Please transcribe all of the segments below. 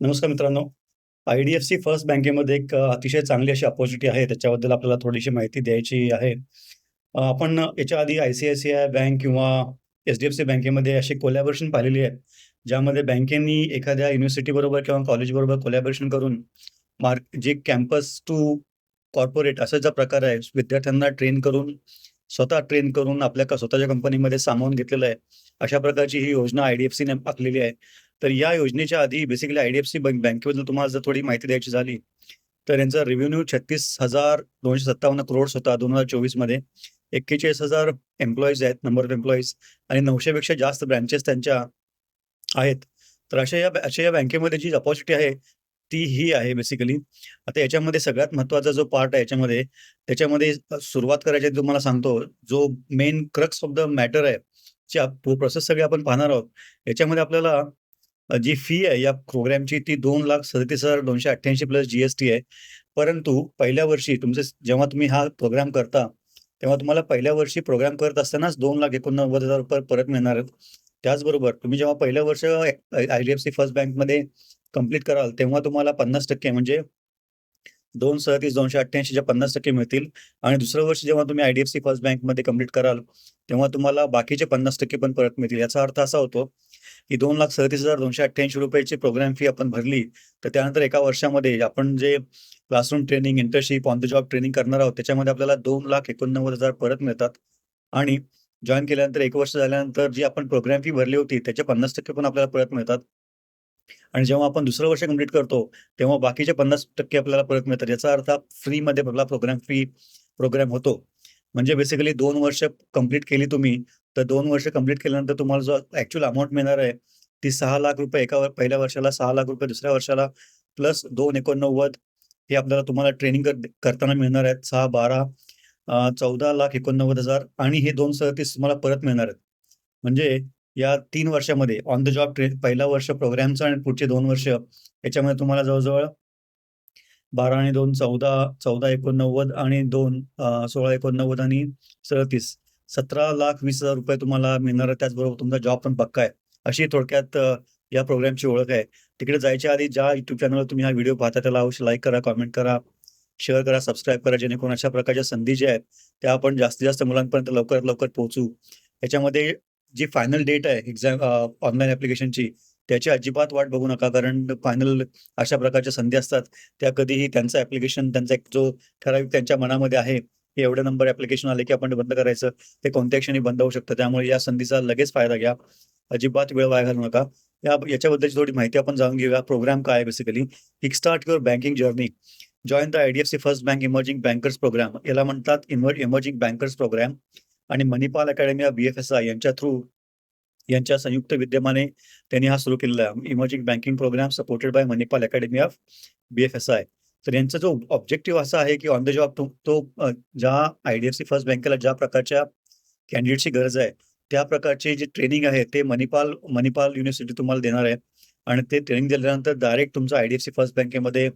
नमस्कार मित्रांनो. I-D-F-C First बँकेमध्ये एक अतिशय चांगली अशी अपॉर्च्युनिटी आहे. त्याच्याबद्दल आपल्याला थोडीशी माहिती द्यायची आहे. आपण याच्या आधी आय-सी-आय-सी-आय बँक किंवा एच-डी-एफ-सी बँकेमध्ये अशी कोलॅबोरेशन पाहिलेली आहे. ज्यामध्ये बँकेनी एखाद्या युनिव्हर्सिटीबरोबर किंवा कॉलेजबरोबर कोलॅबोरेशन करून मार्क जे कॅम्पस टू कॉर्पोरेट असा जो प्रकार आहे, विद्यार्थ्यांना ट्रेन करून, स्वतः ट्रेन करून आपल्या स्वतःच्या कंपनीमध्ये सामावून घेतलेलं आहे. अशा प्रकारची ही योजना आय-डी-एफ-सीने आखलेली आहे. तर या योजनेच्या आधी बेसिकली आयडीएफसी बँक बँकेबद्दल तुम्हाला जर थोडी माहिती द्यायची झाली, तर यांचा रेव्हेन्यू 36,257 करोड्स होता 2024 मध्ये. 41,000 एम्प्लॉईज आहेत, नंबर ऑफ एम्प्लॉईज आणि 900 पेक्षा जास्त ब्रँचेस त्यांच्या आहेत. तर अशा या अशा या बँकेमध्ये जी अपॉर्च्युनिटी आहे, ती ही आहे बेसिकली. आता याच्यामध्ये सगळ्यात महत्त्वाचा जो पार्ट आहे याच्यामध्ये, त्याच्यामध्ये सुरुवात करायची तुम्हाला सांगतो, जो main crux of the matter आहे, प्रोसेस सगळे आपण पाहणार आहोत. याच्यामध्ये आपल्याला जी फी आहे या प्रोग्रामची ती 2,37,288 प्लस जी-एस-टी आहे. परंतु पहिल्या वर्षी तुमचे जेव्हा तुम्ही हा प्रोग्राम करता, तेव्हा तुम्हाला पहिल्या वर्षी प्रोग्राम करत असतानाच ₹2,89,000 परत मिळणार आहेत. त्याचबरोबर तुम्ही जेव्हा पहिल्या वर्ष आय-डी-एफ-सी फर्स्ट बँकमध्ये कंप्लीट कराल, तेव्हा तुम्हाला 50% म्हणजे दोन सदतीस दोनशे अठ्ठ्याऐंशीच्या पन्नास टक्के मिळतील आणि दुसरं वर्ष जेव्हा तुम्ही आय-डी-एफ-सी फर्स्ट बँकमध्ये कंप्लीट कराल, तेव्हा तुम्हाला बाकीचे 50% पण परत मिळतील. याचा अर्थ असा होतो, की ₹2,37,288 ची प्रोग्राम फी आपण भरली, तर त्यानंतर एका वर्षामध्ये आपण जे classroom training, internship, on the job training करणार आहोत, त्याच्यामध्ये आपल्याला 2,89,000 परत मिळतात आणि जॉईन केल्यानंतर एक वर्ष झाल्यानंतर जी आपण प्रोग्राम फी भरली होती, त्याचे 50% पण आपल्याला परत मिळतात. आणि जेव्हा आपण दुसरं वर्ष कंप्लीट करतो, तेव्हा बाकीचे 50% आपल्याला परत मिळतात. याचा अर्थ फ्रीमध्ये आपला प्रोग्राम फी प्रोग्राम होतो. म्हणजे बेसिकली दोन वर्ष कंप्लीट केली तुम्ही, तर दोन वर्ष कंप्लीट केल्यानंतर तुम्हाला जो ॲक्चुअल अमाऊंट मिळणार आहे, ती सहा लाख रुपये एका पहिल्या वर्षाला, सहा लाख रुपये दुसऱ्या वर्षाला प्लस 289 हे आपल्याला तुम्हाला ट्रेनिंग करताना मिळणार आहेत. 6, 12 अ, 14,89,000 आणि हे 237 तुम्हाला परत मिळणार आहेत. म्हणजे या तीन वर्षामध्ये ऑन द जॉब ट्रेन पहिला वर्ष प्रोग्रामचं आणि पुढचे दोन वर्ष याच्यामध्ये तुम्हाला जवळजवळ बारा आणि दोन चौदा चौदा एकोणनव्वद आणि दोन सोळा एकोणनव्वद आणि 37 ₹17,20,000 तुम्हाला मिळणार आहे. त्याचबरोबर तुमचा जॉब पण पक्का आहे. अशी थोडक्यात या प्रोग्रामची ओळख आहे. तिकडे जायच्या आधी ज्या युट्यूब चॅनलवर तुम्ही हा व्हिडिओ पाहता त्याला अवश्य लाईक करा, कमेंट करा, शेअर करा, सबस्क्राईब करा. जेणेकरून अशा प्रकारच्या संधी ज्या आहेत, त्या आपण जास्तीत जास्त मुलांपर्यंत लवकरात लवकर पोहोचू. याच्यामध्ये जी फायनल डेट आहे एक्झाम ऑनलाईन ॲप्लिकेशनची, त्याची अजिबात वाट बघू नका. कारण फायनल अशा प्रकारच्या संधी असतात, त्या कधीही त्यांचं ॲप्लिकेशन त्यांचा एक जो ठराविक त्यांच्या मनामध्ये आहे, हे एवढे नंबर ऍप्लिकेशन आले की आपण बंद करायचं. ते कोणत्या क्षणी बंद होऊ शकतं. त्यामुळे या संधीचा लगेच फायदा घ्या. अजिबात वेळ वाया घालू नका. या याच्याबद्दलची थोडी माहिती आपण जाणून घेऊया. प्रोग्राम काय आहे basically? Kickstart your banking journey. Join the IDFC first bank emerging bankers program. याला म्हणतात इन्व्हर्ट इमर्जिंग बँकर्स प्रोग्राम आणि मणिपाल अकॅडमी ऑफ बी-एफ-एस-आय यांच्या थ्रू यांच्या संयुक्त विद्यमाने त्यांनी हा सुरू केलेला आहे. Emerging banking program supported by Manipal academy of BFSI. तर यांचा जो ऑब्जेक्टिव्ह असा आहे, की ऑन द जॉब तो ज्या आय-डी-एफ-सी फर्स्ट बँकेला ज्या प्रकारच्या कॅन्डिडेटची गरज आहे, त्या प्रकारची जी ट्रेनिंग आहे, ते मणिपाल मणिपाल युनिव्हर्सिटी तुम्हाला देणार आहे आणि ते ट्रेनिंग दिल्यानंतर डायरेक्ट तुमचं आय-डी-एफ-सी फर्स्ट बँकेमध्ये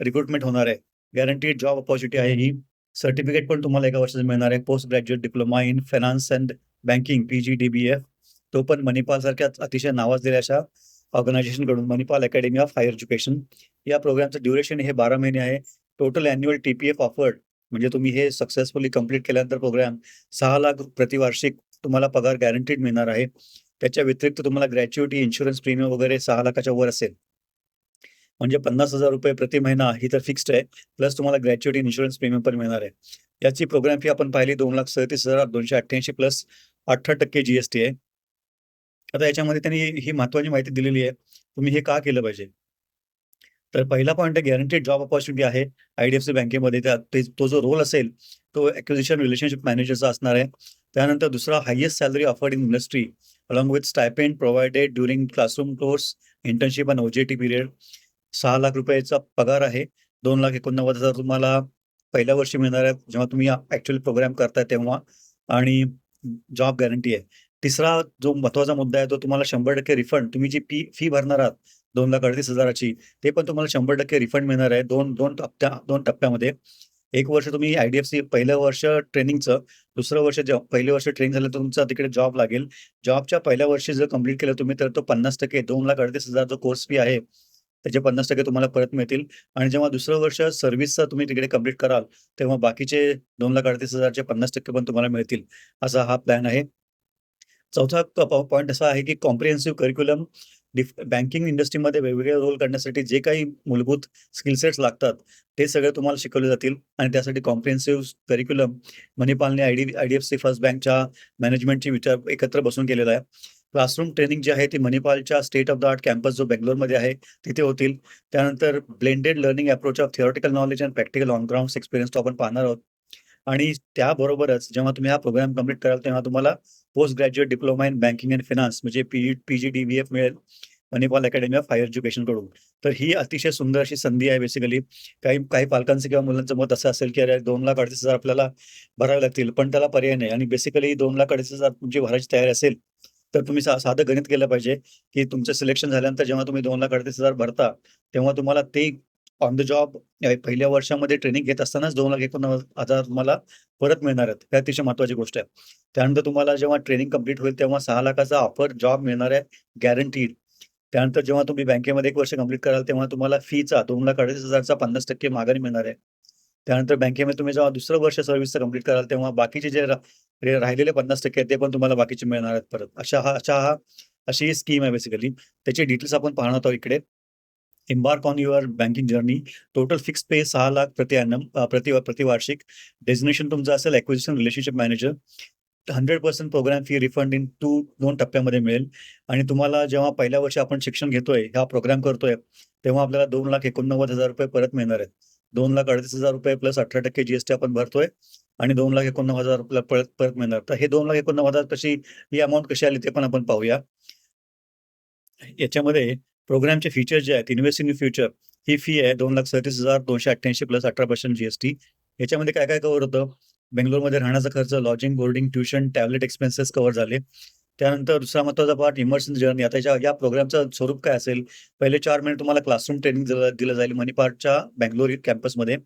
रिक्रुटमेंट होणार आहे. गॅरंटीड जॉब अपॉर्च्युनिटी आहे ही. सर्टिफिकेट पण तुम्हाला एका वर्षाचं मिळणार आहे. Post graduate diploma in finance and banking PGDBF. तो पण मणिपाल सारख्या अतिशय नावाजलेल्या अशा ऑर्गनायझेशनकडून Manipal academy of higher education. या प्रोग्रामचं ड्युरेशन हे 12 महिने आहे. टोटल अॅन्युअल टी-पी-एफ ऑफर्ड म्हणजे तुम्ही हे सक्सेसफुली कंप्लीट केल्यानंतर प्रोग्राम ₹6,00,000 प्रतिवार्षिक तुम्हाला पगार गॅरंटीड मिळणार आहे. त्याच्या व्यतिरिक्त तुम्हाला ग्रॅच्युइटी, इन्शुरन्स प्रीमियम वगैरे सहा लाखाच्या वर असेल. म्हणजे ₹50,000 प्रति महिना ही तर फिक्स्ड आहे. प्लस तुम्हाला ग्रॅच्युइटी, इन्शुरन्स प्रीमियम पण मिळणार आहे. याची प्रोग्राम फी आपण पाहिली 2,37,288 प्लस 18% जी-एस-टी आहे. आता याच्यामध्ये त्यांनी ही महत्वाची माहिती दिलेली आहे. तुम्ही हे का केलं पाहिजे? तर पहिला पॉईंट आहे गॅरंटीड जॉब अपॉर्च्युनिटी आहे. आय-डी-एफ-सी बँकेमध्ये तो जो रोल असेल, तो ॲक्विजिशन रिलेशनशिप मॅनेजरचा असणार आहे. त्यानंतर दुसरा highest salary afforded in industry along with stipend provided during classroom course, internship and OJT period सहा लाख रुपयाचा पगार आहे. 2,89,000 तुम्हाला पहिल्या वर्षी मिळणार आहे, जेव्हा तुम्ही ॲक्चुअल प्रोग्राम करताय तेव्हा आणि जॉब गॅरंटी आहे. तिसरा जो महत्त्वाचा मुद्दा आहे, तो तुम्हाला 100% रिफंड तुम्ही जी फी फी भरणार आहात दोन लाख अडतीस हजाराची ते पण तुम्हाला 100% रिफंड मिळणार आहे. दोन दोन टप्प्या दोन टप्प्यामध्ये. एक वर्ष तुम्ही आय-डी-एफ-सी पहिलं वर्ष ट्रेनिंगचं, दुसरं वर्ष जॉब पहिले वर्ष ट्रेनिंग झालं, तर तुमचा तिकडे जॉब लागेल. जॉबच्या पहिल्या वर्षी जर कंप्लीट केलं तुम्ही, तर तो 50% 2,38,000 जो कोर्स फी आहे, त्याचे 50% तुम्हाला परत मिळतील आणि जेव्हा दुसरं वर्ष सर्व्हिसचा तुम्ही तिकडे कंप्लीट कराल, तेव्हा बाकीचे 2,38,000 चे 50% पण तुम्हाला मिळतील. असा हा प्लॅन आहे. चौथा पॉईंट असा आहे, की कॉम्प्रिहेन्सिव्ह करिक्युलम डिफ बँकिंग इंडस्ट्रीमध्ये वेगवेगळे रोल करण्यासाठी जे काही मूलभूत स्किल सेट्स लागतात, ते सगळे तुम्हाला शिकवले जातील आणि त्यासाठी कॉम्प्रिहेन्सिव्ह करिक्युलम मणिपालने आयडी सी फर्स्ट बँकच्या मॅनेजमेंटची विचार एकत्र बसून केलेला आहे. क्लासरूम ट्रेनिंग जी आहे ती मणिपालच्या state of the art campus जो बेंगलोरमध्ये आहे, तिथे होतील. त्यानंतर blended learning approach of theoretical knowledge and practical on ground experience तो आपण पाहणार आहोत. आणि त्याबरोबरच जेव्हा तुम्ही हा प्रोग्राम कंप्लीट कराल, तेव्हा तुम्हाला post graduate diploma in banking and finance म्हणजे पी पी-जी-डी-बी-एफ मिळेल, मणिपाल अकॅडमी ऑफ हायर एज्युकेशनकडून. तर ही अतिशय सुंदर अशी संधी आहे बेसिकली. काही काही पालकांचं किंवा मुलांचं मत असं असेल, की अरे 2,38,000 आपल्याला भरावे लागतील, पण त्याला पर्याय नाही आणि बेसिकली 2,38,000 तुमची भरायची तयारी असेल, तर तुम्ही सा साधं गणित केलं पाहिजे, की तुमचं सिलेक्शन झाल्यानंतर जेव्हा तुम्ही 2,38,000 भरता, तेव्हा तुम्हाला ते ऑन द जॉब पहिल्या वर्षामध्ये ट्रेनिंग घेत असतानाच 2,89,000 तुम्हाला परत मिळणार आहेत. ही अतिशय महत्वाची गोष्ट आहे. त्यानंतर तुम्हाला जेव्हा ट्रेनिंग कंप्लीट होईल, तेव्हा सहा लाखाचा ऑफर जॉब मिळणार आहे गॅरंटीड. त्यानंतर जेव्हा तुम्ही बँकेमध्ये एक वर्ष कंप्लीट कराल, तेव्हा तुम्हाला फीचा 2,38,000 चा 50% माघारी मिळणार आहे. त्यानंतर बँकेमध्ये तुम्ही जेव्हा दुसरं वर्ष सर्व्हिसचं कंप्लीट कराल, तेव्हा बाकीचे जे राहिलेले 50% आहेत, ते पण तुम्हाला बाकीचे मिळणार आहेत परत. अशा हा अशा हा अशी ही स्कीम आहे बेसिकली. त्याचे डिटेल्स आपण पाहणार आहोत इकडे. Embark on your banking journey. Total fix pay 6,00,000 प्रति एनम प्रति प्रतिवार्षिक. डेझिग्नेशन तुमचं असेल acquisition relationship manager. 100% program fee refund in 2 2 टप्प्यामध्ये मिळेल आणि तुम्हाला जेव्हा पहिल्या वर्षी आपण शिक्षण घेतोय, हा प्रोग्राम करतोय, तेव्हा आपल्याला ₹2,89,000 परत मिळणार आहेत. ₹2,38,000 प्लस 18% जी-एस-टी आपण भरतोय आणि दोन लाख एकोणनव्वद हजार रुपये परत परत मिळणार. तर हे 2,89,000 कशी ही अमाऊंट कशी आली ते पण आपण पाहूया. याच्यामध्ये प्रोग्रामचे फीचर्स जे आहेत, इन्व्हेस्ट इन फ्युचर ही फी आहे दोन लाख सत्तीस हजार दोनशे अठ्ठ्याऐंशी प्लस अठरा पर्सेंट जीएसटी याच्यामध्ये काय-काय कव्हर होतं? बेंगलोरमध्ये राहण्याचा खर्च, lodging, boarding, tuition, tablet expenses cover झाले. त्यानंतर दुसरा महत्त्वाचा पार्ट इमर्शन जर्नी. आता या या प्रोग्रामचं स्वरूप काय असेल? पहिले चार महिने तुम्हाला क्लासरूम ट्रेनिंग दिलं जाईल मणिपार्टच्या बेंगलोर कॅम्पसमध्ये.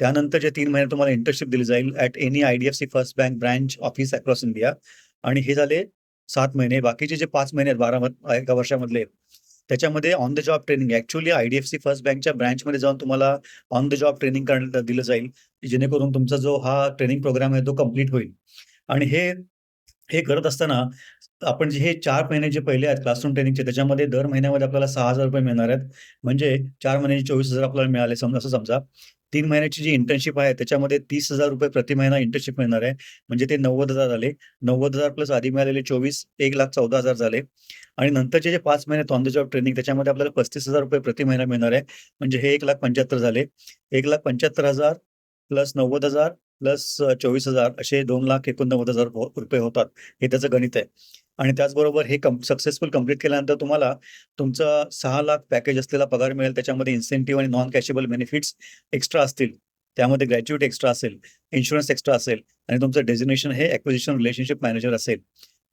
त्यानंतरचे तीन महिने तुम्हाला इंटर्नशिप दिली जाईल at any I D F C first bank branch office across India आणि हे झाले सात महिने. बाकीचे जे पाच महिने आहेत बारा एका वर्षामधले, त्याच्यामध्ये on the job training actually IDFC first बँकच्या ब्रांचमध्ये जाऊन तुम्हाला ऑन द जॉब ट्रेनिंग करण्यात दिलं जाईल, जेणेकरून तुमचा जो हा ट्रेनिंग प्रोग्राम आहे तो कंप्लीट होईल. आणि हे हे करत असताना आपण जे हे चार महिने जे पहिले आहेत क्लासरूम ट्रेनिंगचे, त्याच्यामध्ये दर महिन्यामध्ये आपल्याला ₹6,000 मिळणार आहेत. म्हणजे चार महिन्याचे चोवीस हजार आपल्याला मिळाले समजा असं समजा. तीन महिन्याची जी इंटर्नशिप आहे त्याच्यामध्ये तीस हजार रुपये प्रति महिना इंटर्नशिप मिळणार आहे. म्हणजे ते नव्वद हजार झाले नव्वद हजार प्लस आधी मिळालेले चोवीस एक लाख चौदा हजार झाले. आणि नंतरचे जे पाच महिने ऑन द जॉब ट्रेनिंग त्याच्यामध्ये आपल्याला पस्तीस हजार रुपये प्रति महिना मिळणार आहे. म्हणजे हे एक लाख पंच्याहत्तर झाले. एक लाख पंच्याहत्तर हजार प्लस नव्वद हजार प्लस चोवीस हजार असे दोन लाख एकोणनव्वद हजार हो, रुपये होतात. हे त्याचं गणित आहे. आणि त्याचबरोबर हे कम सक्सेसफुल कंप्लीट केल्यानंतर तुम्हाला तुमचं 6,00,000 पॅकेज असलेला पगार मिळेल. त्याच्यामध्ये इन्सेंटिव्ह आणि नॉन कॅशेबल बेनिफिट्स एक्स्ट्रा असतील. त्यामध्ये ग्रॅज्युएट एक्स्ट्रा असेल, इन्शुरन्स एक्स्ट्रा असेल आणि तुमचं डेझिग्नेशन हे ॲक्विजिशन रिलेशनशिप मॅनेजर असेल.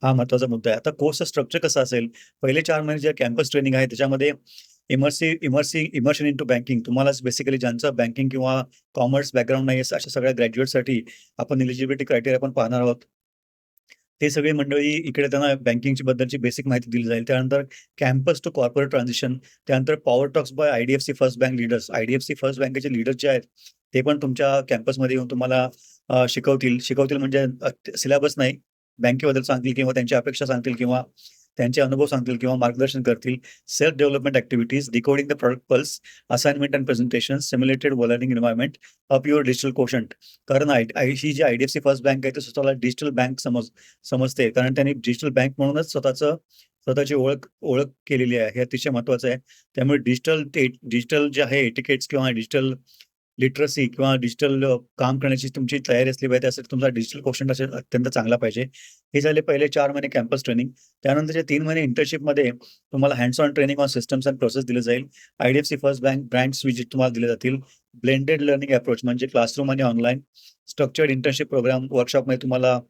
हा महत्त्वाचा मुद्दा आहे. आता कोर्सचं स्ट्रक्चर कसं असेल? पहिले चार महिने जे कॅम्पस ट्रेनिंग आहे, त्याच्यामध्ये immersive immersi immersion into banking तुम्हाला बेसिकली ज्यांचं बँकिंग किंवा कॉमर्स बॅकग्राऊंड नाही अशा सगळ्या ग्रॅज्युएटसाठी आपण एलिजिबिलिटी क्रायटेरिया पण पाहणार आहोत. ते सगळी मंडळी इकडे त्यांना बँकिंगची बद्दलची बेसिक माहिती दिली जाईल. त्यानंतर कॅम्पस टू कॉर्पोरेट ट्रान्झिशन, त्यानंतर power talks by IDFC first bank leaders. IDFC first बँकेचे लीडर्स जे आहेत, ते पण तुमच्या कॅम्पसमध्ये येऊन तुम्हाला शिकवतील. शिकवतील म्हणजे सिलेबस नाही, बँकेबद्दल सांगतील किंवा त्यांची अपेक्षा सांगतील किंवा त्यांचे अनुभव सांगतील किंवा मार्गदर्शन करतील. Self development activities decoding the product pulse, assignment and presentation simulated learning environment up your digital quotient. कारण आय आय ही जी आयडीएफसी फर्स्ट बँक आहे, ती स्वतःला डिजिटल बँक समज समजते. कारण त्यांनी डिजिटल बँक म्हणूनच स्वतःचं स्वतःची ओळख ओळख केलेली आहे. हे अतिशय महत्वाचं आहे. त्यामुळे डिजिटल डिजिटल जे आहे एटिकेट्स किंवा डिजिटल लिटरसी किंवा डिजिटल काम करण्याची तुमची तयारी असली पाहिजे. त्यासाठी तुमचा डिजिटल क्वेश्चन असेल अत्यंत चांगला पाहिजे. हे झाले पहिले चार महिने कॅम्पस ट्रेनिंग. त्यानंतरचे तीन महिने इंटर्नशिपमध्ये तुम्हाला hands on training on systems and process दिलं जाईल. IDFC first bank brands visit तुम्हाला दिले जातील. ब्लेंडेड लर्निंग अप्रोच म्हणजे क्लासरूम आणि ऑनलाईन. स्ट्रक्चर्ड इंटर्नशिप प्रोग्राम वर्कशॉपमध्ये तुम्हाला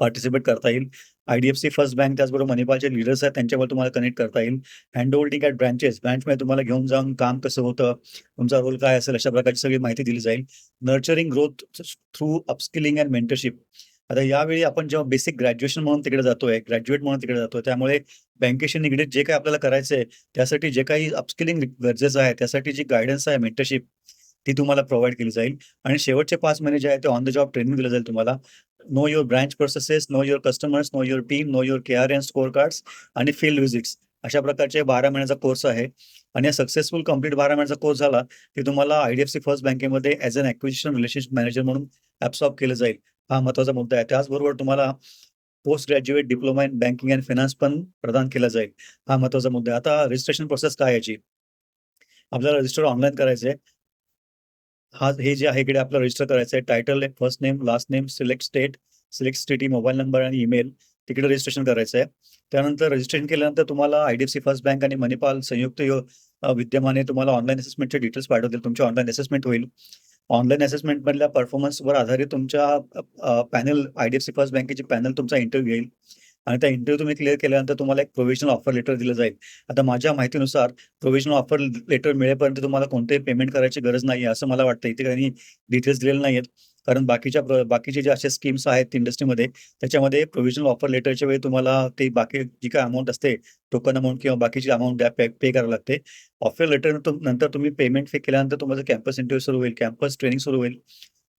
पार्टिसिपेट करता येईल. आयडीएफसी फर्स्ट बँक त्याचबरोबर मणिपालचे लीडर्स आहेत, त्यांच्याबरोबर तुम्हाला कनेक्ट करता येईल. हँड होल्डिंग ॲट ब्रँचेस ब्रँचमध्ये तुम्हाला घेऊन जाऊन काम कसं होतं, तुमचा रोल काय असेल, अशा प्रकारची सगळी माहिती दिली जाईल. Nurturing growth through upskilling and mentorship. आता यावेळी आपण जेव्हा बेसिक ग्रॅज्युएशन म्हणून तिकडे जातोय, ग्रॅज्युएट म्हणून तिकडे जातोय, त्यामुळे बँकेशी निगडीत जे काही आपल्याला करायचंय, त्यासाठी जे काही अपस्किलिंग गरजेचं आहे, त्यासाठी जी गायडन्स आहे, मेंटरशिप ती तुम्हाला प्रोव्हाइड केली जाईल आणि शेवटचे पाच महिने जे आहे ते ऑन द जॉब ट्रेनिंग दिलं जाईल तुम्हाला. Know your branch processes, know your customers, know your team, know your KRN scorecards score cards आणि फील्ड व्हिजिट्स अशा प्रकारचे 12 महिन्याचा कोर्स आहे आणि हा सक्सेसफुल कंप्लीट 12 महिन्याचा कोर्स झाला, की तुम्हाला आयडीएफसी फर्स्ट बँकेमध्ये as an acquisition relationship manager म्हणून ॲब्सॉर्ब केलं जाईल. हा महत्त्वाचा मुद्दा आहे. त्याचबरोबर तुम्हाला post graduate diploma in banking and finance पण प्रदान केला जाईल. हा महत्त्वाचा मुद्दा आहे. आता रजिस्ट्रेशन प्रोसेस काय आहे याची? आपल्याला रजिस्टर ऑनलाईन करायचं आहे. हा हे जे आहे इकडे आपल्याला रजिस्टर करायचं आहे. Title, first name, last name, select state, select city, mobile number आणि ईमेल तिकडे रजिस्ट्रेशन करायचं आहे. त्यानंतर रजिस्ट्रेशन केल्यानंतर तुम्हाला आय डी फर्स्ट बँक आणि मणिपाल संयुक्त विद्यमाने तुम्हाला ऑनलाईन असेसमेंटचे डिटेल्स पाठवतील. तुमची ऑनलाईन असेसमेंट होईल. ऑनलाईन असेसमेंटमधल्या परफॉर्मन्सवर आधारित तुमच्या पॅनल आय डी फर्स्ट बँकेची पॅनल तुमचा इंटरव्ह्यू येईल आणि त्या इंटरव्ह्यू तुम्ही क्लिअर केल्यानंतर तुम्हाला एक प्रोव्हिजनल ऑफर लेटर दिलं जाईल. आता माझ्या माहितीनुसार प्रोव्हिजनल ऑफर लेटर मिळेपर्यंत तुम्हाला कोणतेही पेमेंट करायची गरज नाहीये, असं मला वाटतं. इथे त्यांनी डिटेल्स दिलेले नाहीयेत. कारण बाकीच्या बाकीचे जे असे स्कीम्स आहेत इंडस्ट्रीमध्ये, त्याच्यामध्ये प्रोव्हिजनल ऑफर लेटरच्या वेळी तुम्हाला ते बाकी जी काय अमाऊंट असते, टोकन अमाऊंट किंवा बाकीची अमाऊंट पे पे करावी लागते. ऑफर लेटर नंतर तुम्ही पेमेंट पे केल्यानंतर तुमचं कॅम्पस इंटरव्ह्यू सुरू होईल, कॅम्पस ट्रेनिंग सुरू होईल.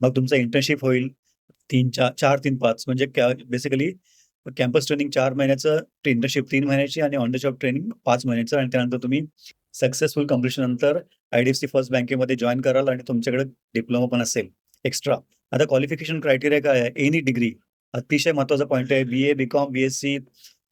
मग तुमचं इंटर्नशिप होईल. 3 4 4-3-5 म्हणजे बेसिकली कॅम्पस ट्रेनिंग चार महिन्याचं, इंटर्नशिप तीन महिन्याची आणि ऑन द जॉब ट्रेनिंग पाच महिन्याचं आणि त्यानंतर तुम्ही सक्सेसफुल कम्प्लिशन नंतर आय-डी-एफ-सी फर्स्ट बँकेमध्ये जॉईन कराल आणि तुमच्याकडे डिप्लोमा पण असेल एक्स्ट्रा. आता क्वालिफिकेशन क्रायटेरिया काय आहे? एनी डिग्री अतिशय महत्त्वाचा पॉईंट आहे. BA, BCom, BSc,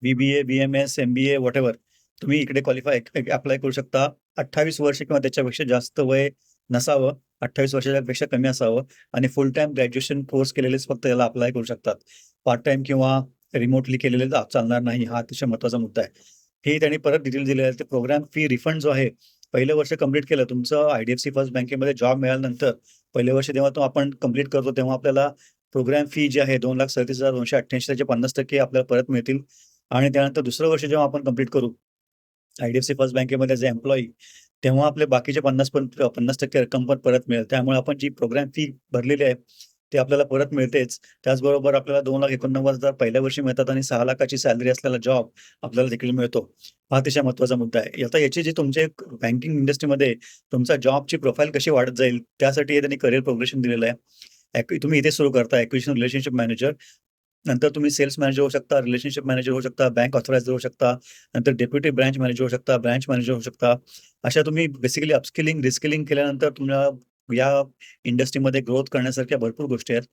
BBA, BMS, MBA whatever तुम्ही इकडे क्वालिफाय अप्लाय करू शकता. 28 वर्ष किंवा त्याच्यापेक्षा जास्त वय नसावं. 28 वर्षापेक्षा कमी असावं आणि फुल टाईम ग्रॅज्युएशन कोर्स केलेलेच फक्त याला अप्लाय करू शकतात. पार्ट टाइम किंवा रिमोटली केलेले चालणार नाही. हा अतिशय महत्त्वाचा मुद्दा आहे. हे त्यांनी परत डिटेल दिले आहे. ते प्रोग्राम फी रिफंड जो आहे, पहिलं वर्ष कंप्लीट केलं तुमचं आय-डी-एफ-सी फर्स्ट बँकेमध्ये जॉब मिळाल्यानंतर पहिलं वर्ष जेव्हा तो आपण कंप्लीट करतो, तेव्हा आपल्याला प्रोग्राम फी जी आहे 2,37,288 त्याचे 50% आपल्याला परत मिळतील आणि त्यानंतर दुसरं वर्ष जेव्हा आपण कंप्लीट करू, आय-डी-एफ-सी फर्स्ट बँकेमध्ये जे एम्प्लॉई एम्प्लॉयी तेव्हा आपले बाकीचे 50 पण 50% रक्कम पण परत मिळेल. त्यामुळे आपण जी प्रोग्राम फी भरलेली आहे, ते आपल्याला परत मिळतेच. त्याचबरोबर आपल्याला 2,89,000 पहिल्या वर्षी मिळतात आणि सहा लाखाची सॅलरी असलेला जॉब आपल्याला देखील मिळतो. हा अतिशय महत्त्वाचा मुद्दा आहे. आता याची जी तुमचे बँकिंग इंडस्ट्रीमध्ये तुमचा जॉबची प्रोफाईल कशी वाढत जाईल, त्यासाठी त्यांनी करिअर प्रोग्रेशन दिलेलं आहे. तुम्ही इथे सुरू करता ॲक्विशन रिलेशनशिप मॅनेजर. नंतर तुम्ही सेल्स मॅनेजर होऊ शकता, रिलेशनशिप मॅनेजर होऊ शकता, बँक ऑथरायझर होऊ शकता. नंतर डेप्युटी ब्रँच मॅनेजर होऊ शकता, ब्रँच मॅनेजर होऊ शकता. अशा तुम्ही बेसिकली अपस्किलिंग, रिस्किलिंग केल्यानंतर तुम्हाला या इंडस्ट्रीमध्ये ग्रोथ करण्यासारख्या भरपूर गोष्टी आहेत.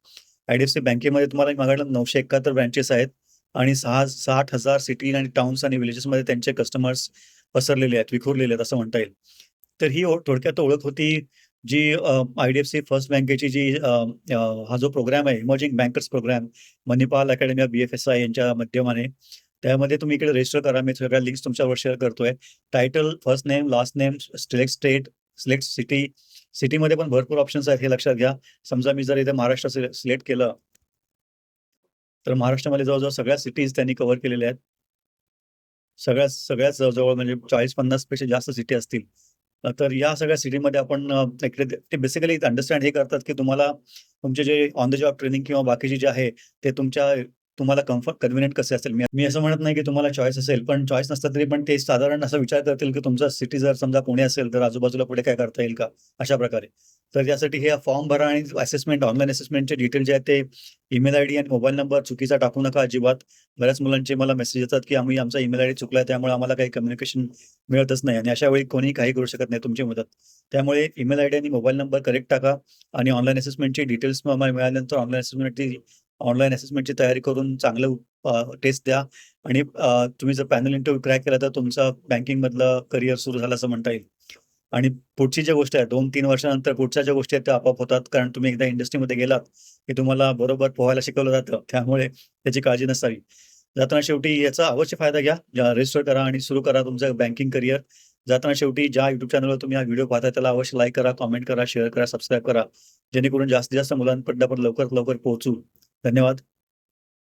आय-डी-एफ-सी बँकेमध्ये तुम्हाला मी मागितलं 971 ब्रांचेस आहेत आणि सहा साठ हजार सिटी आणि टाउन्स आणि विलेजेसमध्ये त्यांचे कस्टमर्स पसरलेले आहेत, विखुरलेले आहेत असं म्हणता येईल. तर ही थोडक्यात ओळख होती जी आयडीएफसी आय-डी-एफ-सी फर्स्ट बँकेची जी हा जो प्रोग्राम आहे, emerging bankers program, Manipal academy of B F S I यांच्या माध्यमाने. त्यामध्ये तुम्ही इकडे रजिस्टर करा. मी सगळ्या लिंक्स तुमच्यावर शेअर करतोय. Title, first name, last name, select state, select city. सिटीमध्ये पण भरपूर ऑप्शन्स आहेत हे लक्षात घ्या. समजा मी जर इथे महाराष्ट्र सिलेक्ट केलं तर महाराष्ट्रामध्ये जवळ-जवळ सगळ्या सिटीज त्यांनी कव्हर केलेल्या आहेत. सगळ्या सगळ्याच जवळ-जवळ म्हणजे 40-50 पेक्षा जास्त सिटी असतील. तर या सगळ्या सिटीमध्ये आपण इकडे ते बेसिकली अंडरस्टँड हे करतात, की तुम्हाला तुमचे जे ऑन द जॉब ट्रेनिंग किंवा बाकीचे जे आहे, ते तुमच्या तुम्हाला कम्फर्ट कन्व्हिनियंट कसे असेल. मी मी असं म्हणत नाही, की तुम्हाला चॉईस असेल, पण चॉईस नसतं तरी पण ते साधारण असा विचार करतील, की तुमचा सिटी जर समजा पुणे असेल, तर आजूबाजूला पुढे काय करता येईल का? अशा प्रकारे. तर यासाठी हे फॉर्म भरा आणि असेसमेंट ऑनलाईन असेसमेंटचे डिटेल जे आहेत ते ईमेल आयडी आणि मोबाईल नंबर चुकीचा टाकू नका अजिबात. बऱ्याच मुलांचे मला मेसेज येतात, की आम्ही आमचा ईमेल आयडी चुकलाय त्यामुळे आम्हाला काही कम्युनिकेशन मिळतच नाही आणि अशा वेळी कोणीही काही करू शकत नाही तुमची मदत. त्यामुळे ईमेल आयडी आणि मोबाईल नंबर करेक्ट टाका आणि ऑनलाईन असेसमेंटचे डिटेल्स आम्हाला मिळाल्यानंतर ऑनलाईन असेसमेंटची ऑनलाईन असेसमेंटची तयारी करून चांगलं टेस्ट द्या आणि तुम्ही जर पॅनल इंटरव्ह्यू क्रॅक केला तर तुमचं बँकिंगमधलं करियर सुरू झालं असं म्हणता येईल. आणि पुढची ज्या गोष्ट आहे 2-3 वर्षानंतर पुढच्या ज्या गोष्टी आहेत त्या आपोआप होतात. कारण तुम्ही एकदा इंडस्ट्रीमध्ये गेलात, की तुम्हाला बरोबर पोहायला शिकवलं जातं. त्यामुळे त्याची काळजी नसावी. जाताना शेवटी याचा अवश्य फायदा घ्या. रजिस्टर करा आणि सुरू करा तुमचं बँकिंग करिअर जाताना शेवटी ज्या युट्यूब चॅनलवर तुम्ही हा व्हिडिओ पाहता त्याला अवश्य लाईक करा, कॉमेंट करा, शेअर करा, सबस्क्राईब करा. जेणेकरून जास्तीत जास्त मुलांपर्यंत आपण लवकरात लवकर पोहोचू. धन्यवाद.